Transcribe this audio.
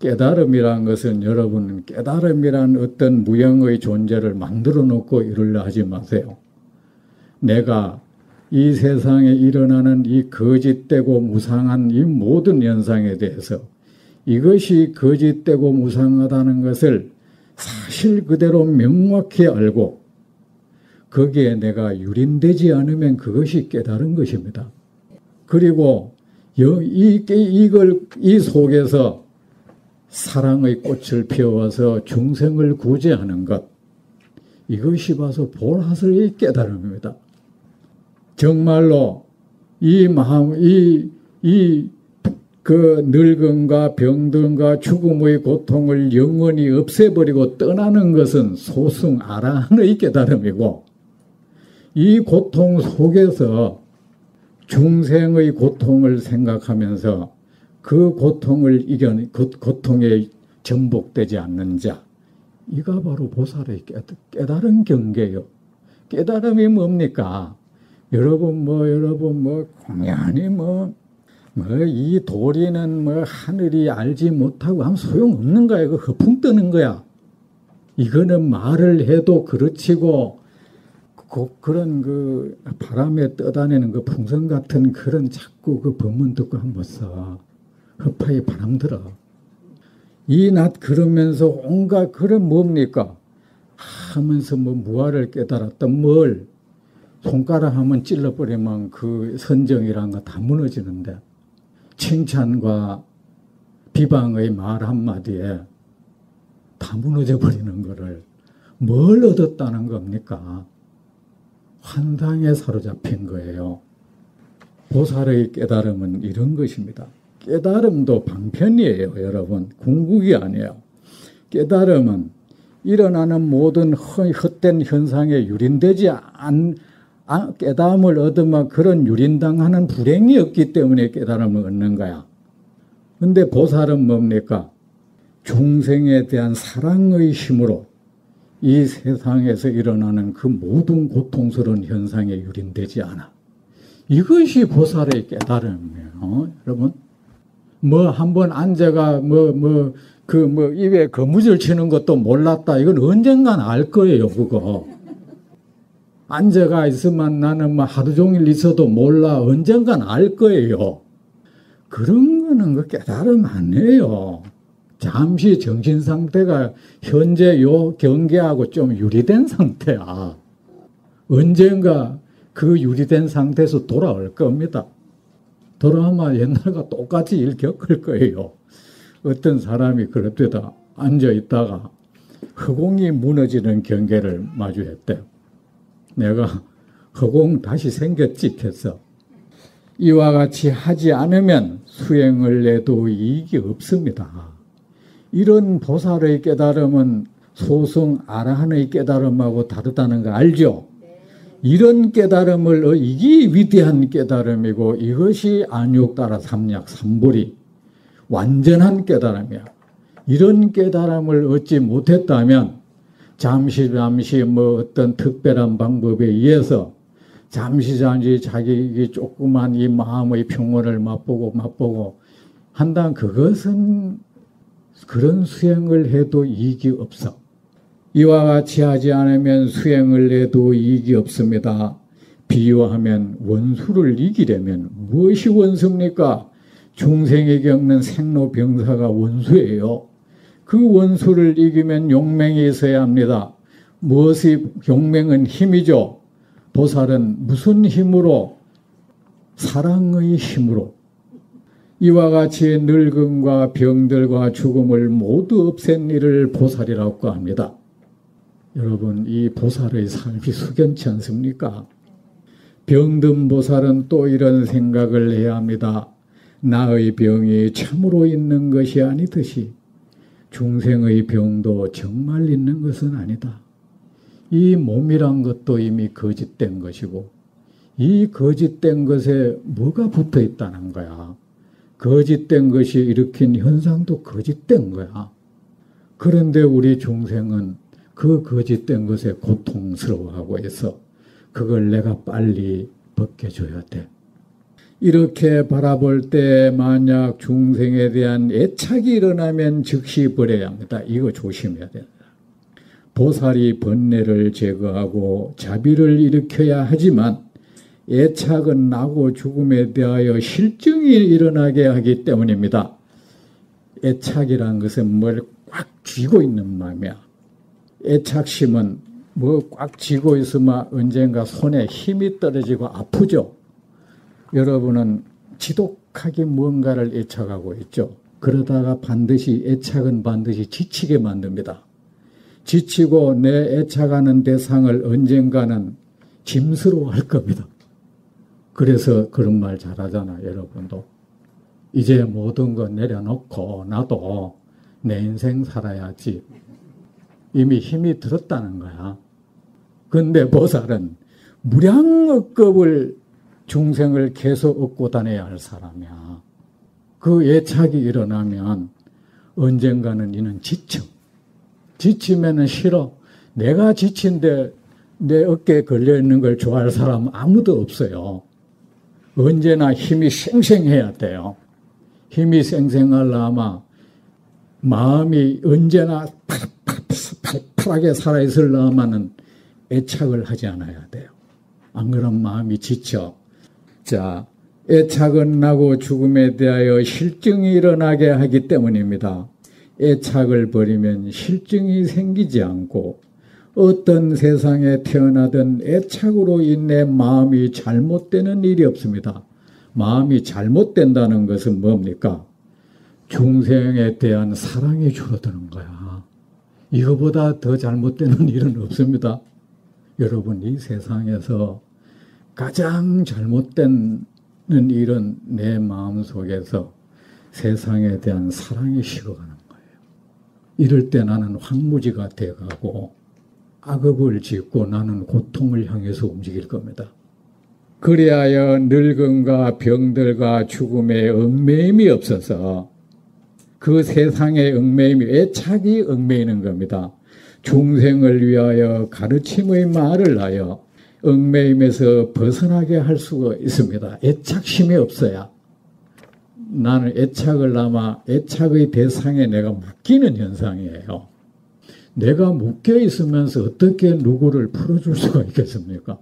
깨달음이란 것은 여러분 깨달음이란 어떤 무형의 존재를 만들어 놓고 이르려 하지 마세요. 내가 이 세상에 일어나는 이 거짓되고 무상한 이 모든 현상에 대해서 이것이 거짓되고 무상하다는 것을 사실 그대로 명확히 알고 거기에 내가 유린되지 않으면 그것이 깨달은 것입니다. 그리고 이, 이걸, 이 속에서 사랑의 꽃을 피워서 중생을 구제하는 것. 이것이 봐서 보라스의 깨달음입니다. 정말로 이 마음, 이, 이, 그 늙음과 병든과 죽음의 고통을 영원히 없애버리고 떠나는 것은 소승 아라한의 깨달음이고, 이 고통 속에서 중생의 고통을 생각하면서 그 고통을 이겨 고통에 전복되지 않는 자 이가 바로 보살의 깨달은 경계요. 깨달음이 뭡니까? 여러분 뭐 여러분 뭐 공연히 뭐 뭐 이 도리는 뭐 하늘이 알지 못하고 하면 소용없는 거야. 그 허풍 뜨는 거야. 이거는 말을 해도 그렇지고 그런 그 바람에 떠다니는 그 풍선 같은 그런 자꾸 그 법문 듣고 한번 써. 허파에 바람 들어. 이 낮 그러면서 온갖 그런 뭡니까? 하면서 뭐 무아를 깨달았던 뭘 손가락 하면 찔러버리면 그 선정이란 거 다 무너지는데 칭찬과 비방의 말 한마디에 다 무너져 버리는 거를 뭘 얻었다는 겁니까? 환상에 사로잡힌 거예요. 보살의 깨달음은 이런 것입니다. 깨달음도 방편이에요, 여러분. 궁극이 아니에요. 깨달음은 일어나는 모든 헛된 현상에 유린되지 않, 깨달음을 얻으면 그런 유린당하는 불행이 없기 때문에 깨달음을 얻는 거야. 근데 보살은 뭡니까? 중생에 대한 사랑의 힘으로 이 세상에서 일어나는 그 모든 고통스러운 현상에 유린되지 않아. 이것이 보살의 깨달음이에요. 어? 여러분. 뭐 한번 앉아가 뭐 뭐 그뭐 뭐 입에 거무줄 치는 것도 몰랐다. 이건 언젠간 알 거예요, 그거. 앉아가 있으면 나는 뭐 하루 종일 있어도 몰라. 언젠간 알 거예요. 그런 거는 그 깨달음 아니에요. 잠시 정신 상태가 현재 요 경계하고 좀 유리된 상태야. 언젠가 그 유리된 상태에서 돌아올 겁니다. 돌아오면 옛날과 똑같이 일 겪을 거예요. 어떤 사람이 그럽니다. 앉아 있다가 허공이 무너지는 경계를 마주했대. 내가 허공 다시 생겼지 했어. 이와 같이 하지 않으면 수행을 내도 이익이 없습니다. 이런 보살의 깨달음은 소승 아라한의 깨달음하고 다르다는 거 알죠? 이런 깨달음을 어, 이게 위대한 깨달음이고 이것이 안육 따라 삼약 삼불이 완전한 깨달음이야. 이런 깨달음을 얻지 못했다면 잠시 잠시 뭐 어떤 특별한 방법에 의해서 잠시 잠시 자기 조그만 이 마음의 평온을 맛보고 맛보고 한다 그것은 그런 수행을 해도 이익이 없어. 이와 같이 하지 않으면 수행을 해도 이익이 없습니다. 비유하면 원수를 이기려면 무엇이 원수입니까? 중생이 겪는 생로병사가 원수예요. 그 원수를 이기면 용맹이 있어야 합니다. 무엇이 용맹은 힘이죠. 보살은 무슨 힘으로? 사랑의 힘으로 이와 같이 늙음과 병들과 죽음을 모두 없앤 일을 보살이라고 합니다. 여러분, 이 보살의 삶이 숙연치 않습니까? 병든 보살은 또 이런 생각을 해야 합니다. 나의 병이 참으로 있는 것이 아니듯이 중생의 병도 정말 있는 것은 아니다. 이 몸이란 것도 이미 거짓된 것이고, 이 거짓된 것에 뭐가 붙어 있다는 거야. 거짓된 것이 일으킨 현상도 거짓된 거야. 그런데 우리 중생은 그 거짓된 것에 고통스러워하고 해서 그걸 내가 빨리 벗겨줘야 돼. 이렇게 바라볼 때 만약 중생에 대한 애착이 일어나면 즉시 버려야 합니다. 이거 조심해야 됩니다. 보살이 번뇌를 제거하고 자비를 일으켜야 하지만 애착은 나고 죽음에 대하여 실증이 일어나게 하기 때문입니다. 애착이란 것은 뭘 꽉 쥐고 있는 마음이야. 애착심은 뭐 꽉 쥐고 있으면 언젠가 손에 힘이 떨어지고 아프죠. 여러분은 지독하게 무언가를 애착하고 있죠. 그러다가 반드시 애착은 반드시 지치게 만듭니다. 지치고 내 애착하는 대상을 언젠가는 짐스러워 할 겁니다. 그래서 그런 말 잘하잖아, 여러분도. 이제 모든 거 내려놓고 나도 내 인생 살아야지. 이미 힘이 들었다는 거야. 근데 보살은 무량억급을 중생을 계속 얻고 다녀야 할 사람이야. 그 애착이 일어나면 언젠가는 이는 지쳐. 지치면은 싫어. 내가 지친데 내 어깨에 걸려 있는 걸 좋아할 사람 아무도 없어요. 언제나 힘이 쌩쌩해야 돼요. 힘이 쌩쌩하려면 마음이 언제나 팔 팔하게 살아있으려면은 애착을 하지 않아야 돼요. 안 그러면 마음이 지쳐. 자, 애착은 나고 죽음에 대하여 실증이 일어나게 하기 때문입니다. 애착을 버리면 실증이 생기지 않고 어떤 세상에 태어나든 애착으로 인해 마음이 잘못되는 일이 없습니다. 마음이 잘못된다는 것은 뭡니까? 중생에 대한 사랑이 줄어드는 거야. 이거보다 더 잘못되는 일은 없습니다. 여러분, 이 세상에서 가장 잘못된 일은 내 마음 속에서 세상에 대한 사랑이 식어가는 거예요. 이럴 때 나는 황무지가 돼가고 악업을 짓고 나는 고통을 향해서 움직일 겁니다. 그리하여 늙음과 병들과 죽음의 얽매임이 없어서 그 세상의 얽매임이 애착이 얽매이는 겁니다. 중생을 위하여 가르침의 말을 하여 얽매임에서 벗어나게 할 수가 있습니다. 애착심이 없어야. 나는 애착을 남아 애착의 대상에 내가 묶이는 현상이에요. 내가 묶여 있으면서 어떻게 누구를 풀어줄 수가 있겠습니까?